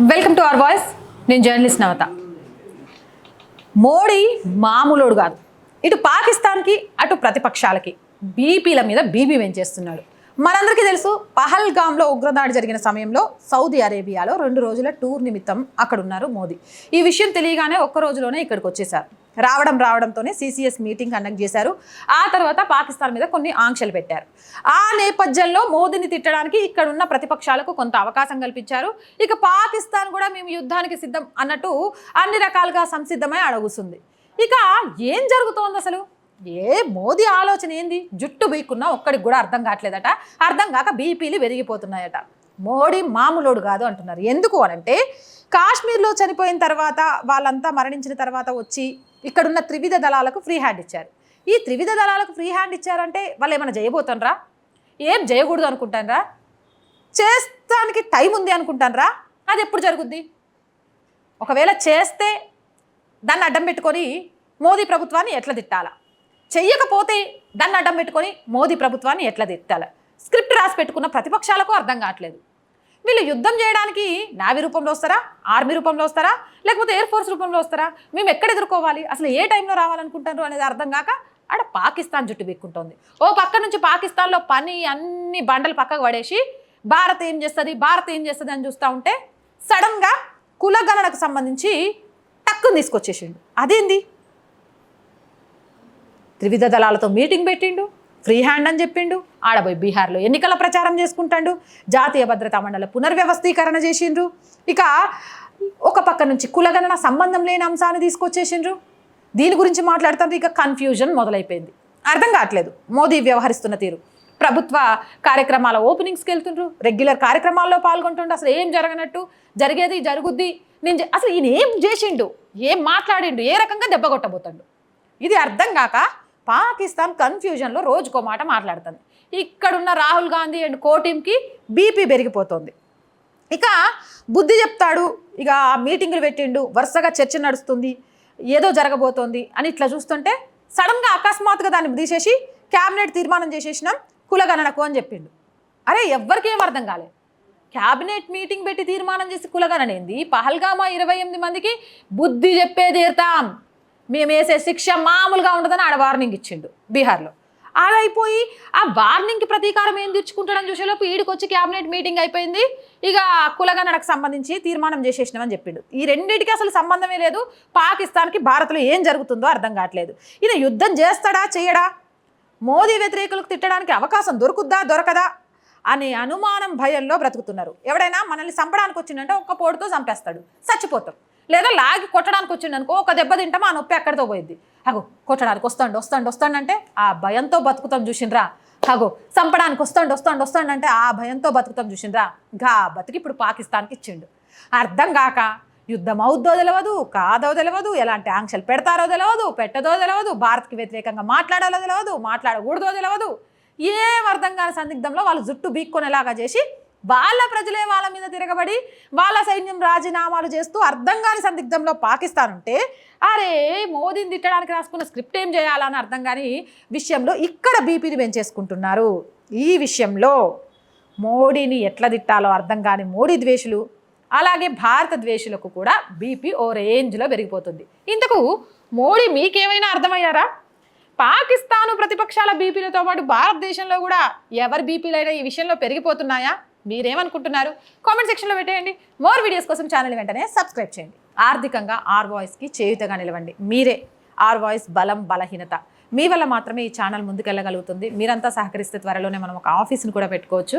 Welcome to our voice నేను journalist నవత. మోడీ మామూలుడు కాదు. ఇటు పాకిస్తాన్కి అటు ప్రతిపక్షాలకి బీపీల మీద బీపీ పెంచేస్తున్నాడు. మనందరికీ తెలుసు పహల్గామ్లో ఉగ్రదాడి జరిగిన సమయంలో సౌదీ అరేబియాలో రెండు రోజుల టూర్ నిమిత్తం అక్కడ ఉన్నారు మోదీ. ఈ విషయం తెలియగానే ఒక్క రోజులోనే ఇక్కడికి వచ్చేసారు రావడం రావడంతోనే సిసిఎస్ మీటింగ్ కండక్ట్ చేశారు. ఆ తర్వాత పాకిస్తాన్ మీద కొన్ని ఆంక్షలు పెట్టారు. ఆ నేపథ్యంలో మోదీని తిట్టడానికి ఇక్కడ ఉన్న ప్రతిపక్షాలకు కొంత అవకాశం కల్పించారు. ఇక పాకిస్తాన్ కూడా మేము యుద్ధానికి సిద్ధం అన్నట్టు అన్ని రకాలుగా సంసిద్ధమై అడుగుతుంది ఇక ఏం జరుగుతోంది అసలు? ఏ మోదీ ఆలోచన ఏంది? జుట్టు బీక్కున్నా ఒక్కడికి కూడా అర్థం కావట్లేదట. అర్థం కాక బీపీలు పెరిగిపోతున్నాయట మోడీ మామూలోడు కాదు అంటున్నారు. ఎందుకు అనంటే కాశ్మీర్లో చనిపోయిన తర్వాత వాళ్ళంతా మరణించిన తర్వాత వచ్చి ఇక్కడున్న త్రివిధ దళాలకు ఫ్రీ హ్యాండ్ ఇచ్చారు. ఈ త్రివిధ దళాలకు ఫ్రీ హ్యాండ్ ఇచ్చారంటే వాళ్ళు ఏమైనా చేయబోతుండ్రా ఏం చేయకూడదు అనుకుంటానరా? చేస్తానికి టైం ఉంది అనుకుంటానరా? అది ఎప్పుడు జరుగుద్ది? ఒకవేళ చేస్తే దాన్ని అడ్డం పెట్టుకొని మోదీ ప్రభుత్వాన్ని ఎట్లా తిట్టాలా? చెయ్యకపోతే దాన్ని అడ్డం పెట్టుకొని మోదీ ప్రభుత్వాన్ని ఎట్లా తిట్టాలా? స్క్రిప్ట్ రాసి పెట్టుకున్న ప్రతిపక్షాలకు అర్థం కావట్లేదు. వీళ్ళు యుద్ధం చేయడానికి నావీ రూపంలో వస్తారా? ఆర్మీ రూపంలో వస్తారా? లేకపోతే ఎయిర్ ఫోర్స్ రూపంలో వస్తారా? మేము ఎక్కడ ఎదుర్కోవాలి? అసలు ఏ టైంలో రావాలనుకుంటారు అనేది అర్థం కాక ఆడ పాకిస్తాన్ జుట్టు బిక్కుంటుంది. ఓ పక్క నుంచి పాకిస్తాన్లో పని అన్ని బండలు పక్కకు పడేసి భారత్ ఏం చేస్తుంది? భారత్ ఏం చేస్తుంది అని చూస్తూ ఉంటే సడన్గా కులగణనకు సంబంధించి టక్కుని తీసుకొచ్చేసిండు. అదేంది? త్రివిధ దళాలతో మీటింగ్ పెట్టిండు. ఫ్రీ హ్యాండ్ అని చెప్పిండు. ఆడబోయి బీహార్లో ఎన్నికల ప్రచారం చేసుకుంటాడు. జాతీయ భద్రతా మండలి పునర్వ్యవస్థీకరణ చేసిండ్రు. ఇక ఒక పక్క నుంచి కులగణన సంబంధం లేని అంశాన్ని తీసుకొచ్చేసిండ్రు. దీని గురించి మాట్లాడుతుంటే ఇక కన్ఫ్యూజన్ మొదలైపోయింది. అర్థం కావట్లేదు. మోదీ వ్యవహరిస్తున్న తీరు. ప్రభుత్వ కార్యక్రమాల ఓపెనింగ్స్కి వెళ్తుండ్రు రెగ్యులర్ కార్యక్రమాల్లో పాల్గొంటుండ్రు అసలు ఏం జరగనట్టు? జరిగేది జరుగుద్ది. నేను అసలు ఈయన ఏం చేసిండు? ఏం మాట్లాడిండు? ఏ రకంగా దెబ్బ కొట్టబోతాడు? ఇది అర్థం కాక పాకిస్తాన్ కన్ఫ్యూజన్లో రోజుకో మాట మాట్లాడుతుంది. ఇక్కడున్న రాహుల్ గాంధీ అండ్ కోటీంకి బీపీ పెరిగిపోతుంది ఇక బుద్ధి చెప్తాడు ఇక ఆ మీటింగులు పెట్టిండు వరుసగా చర్చ నడుస్తుంది ఏదో జరగబోతోంది అని ఇట్లా చూస్తుంటే సడన్గా అకస్మాత్తుగా దాన్ని తీసేసి క్యాబినెట్ తీర్మానం చేసేసినాం కులగణనకు అని చెప్పిండు. అరే ఎవ్వరికి ఏం అర్థం కాలే. క్యాబినెట్ మీటింగ్ పెట్టి తీర్మానం చేసి కులగణనేంది పహల్గామా ఇరవై ఎనిమిది మందికి బుద్ధి చెప్పే తీరుతాం మేము వేసే శిక్ష మామూలుగా ఉండదని ఆడ వార్నింగ్ ఇచ్చిండు బీహార్లో. అలా అయిపోయి ఆ వార్నింగ్కి ప్రతీకారం ఏం తెచ్చుకుంటాడని చూసేలోపు ఈడికి వచ్చి క్యాబినెట్ మీటింగ్ అయిపోయింది. ఇక కులగనడకు సంబంధించి తీర్మానం చేసేసినామని చెప్పిండు. ఈ రెండింటికి అసలు సంబంధమే లేదు. పాకిస్తాన్కి భారత్లో ఏం జరుగుతుందో అర్థం కావట్లేదు. ఈయన యుద్ధం చేస్తాడా చేయడా? మోదీ వ్యతిరేకులకు తిట్టడానికి అవకాశం దొరుకుద్దా దొరకదా అనే అనుమానం భయంలో బ్రతుకుతున్నారు. ఎవడైనా మనల్ని చంపడానికి వచ్చిందంటే ఒక్క పోటుతో చంపేస్తాడు. చచ్చిపోతాం. లేదా లాగి కొట్టడానికి వచ్చిండనుకో ఒక దెబ్బ తింటామా ఆ నొప్పి ఎక్కడితో పోయింది అగో కొట్టడానికి వస్తాండు వస్తాండు వస్తాండు అంటే ఆ భయంతో బతుకుతాం చూసిండ్రా. అగో చంపడానికి వస్తాండు వస్తాండు వస్తాండు అంటే ఆ భయంతో బతుకుతాం చూసిండ్రా. గా బతికి ఇప్పుడు పాకిస్తాన్కి ఇచ్చిండు. అర్థం కాక యుద్ధం అవుద్దో తెలియదు కాదో తెలియదు ఎలాంటి ఆంక్షలు పెడతారో తెలియదు పెట్టదో తెలియదు భారత్కి వ్యతిరేకంగా మాట్లాడాలో తెలియదు మాట్లాడకూడదో తెలియదు ఏం అర్థం కాని సందిగ్ధంలో వాళ్ళు జుట్టు బీక్కొనేలాగా చేసి వాళ్ళ ప్రజలే వాళ్ళ మీద తిరగబడి వాళ్ళ సైన్యం రాజీనామాలు చేస్తూ అర్థం కాని సందిగ్ధంలో పాకిస్తాన్ ఉంటే అరే మోదీని తిట్టడానికి రాసుకున్న స్క్రిప్ట్ ఏం చేయాలని అర్థం కాని విషయంలో ఇక్కడ బీపీని పెంచేసుకుంటున్నారు. ఈ విషయంలో మోడీని ఎట్లా తిట్టాలో అర్థం కాని మోడీ ద్వేషులు అలాగే భారత ద్వేషులకు కూడా బీపీ ఓ రేంజ్లో పెరిగిపోతుంది. ఇంతకు మోడీ మీకేమైనా అర్థమయ్యారా? పాకిస్తాను ప్రతిపక్షాల బీపీలతో పాటు భారతదేశంలో కూడా ఎవరి బీపీలైనా ఈ విషయంలో పెరిగిపోతున్నాయా? మీరేమనుకుంటున్నారు? కామెంట్ సెక్షన్లో పెట్టేయండి. మోర్ వీడియోస్ కోసం ఛానల్ వెంటనే సబ్స్క్రైబ్ చేయండి. ఆర్థికంగా ఆర్ వాయిస్కి చేయుతగా నిలవండి. మీరే ఆర్ వాయిస్ బలం బలహీనత. మీ వల్ల మాత్రమే ఈ ఛానల్ ముందుకెళ్ళగలుగుతుంది. మీరంతా సహకరిస్తే త్వరలోనే మనం ఒక ఆఫీస్ని కూడా పెట్టుకోవచ్చు.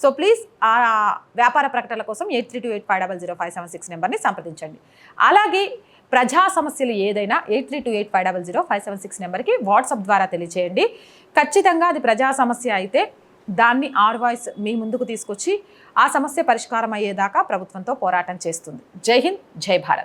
సో ప్లీజ్ ఆ వ్యాపార ప్రకటనల కోసం eight three two eight five double zero five seven six నెంబర్ని సంప్రదించండి. అలాగే ప్రజా సమస్యలు ఏదైనా eight three two eight five double zero five seven six నెంబర్కి వాట్సాప్ ద్వారా తెలియచేయండి. ఖచ్చితంగా అది ప్రజా సమస్య అయితే దాన్ని ఆర్ వాయిస్ మీ ముందుకు తీసుకొచ్చి ఆ సమస్య పరిష్కారం అయ్యేదాకా ప్రభుత్వంతో పోరాటం చేస్తుంది. జై హింద్ జై భారత్.